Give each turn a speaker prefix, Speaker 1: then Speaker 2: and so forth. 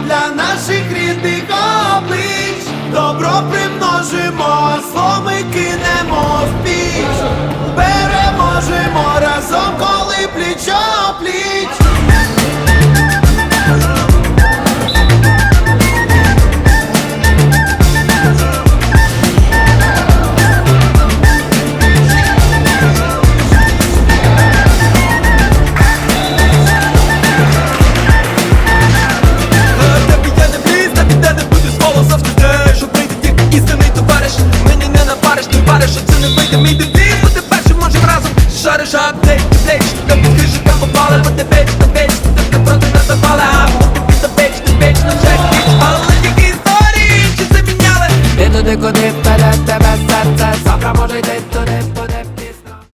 Speaker 1: для наших рідних облич. Добро примножимо, а
Speaker 2: вийде мій дебіт, буде першим можем разом Шари жар, плеч, плеч До підкрижу там попали, бо ти печ, на печ, Ти проти нас запали, а ти під на беч, ти беч, на вже біч Але які історії, чи це міняли?
Speaker 1: Ти туди, куди вперед тебе серце? Завтра може йти туди.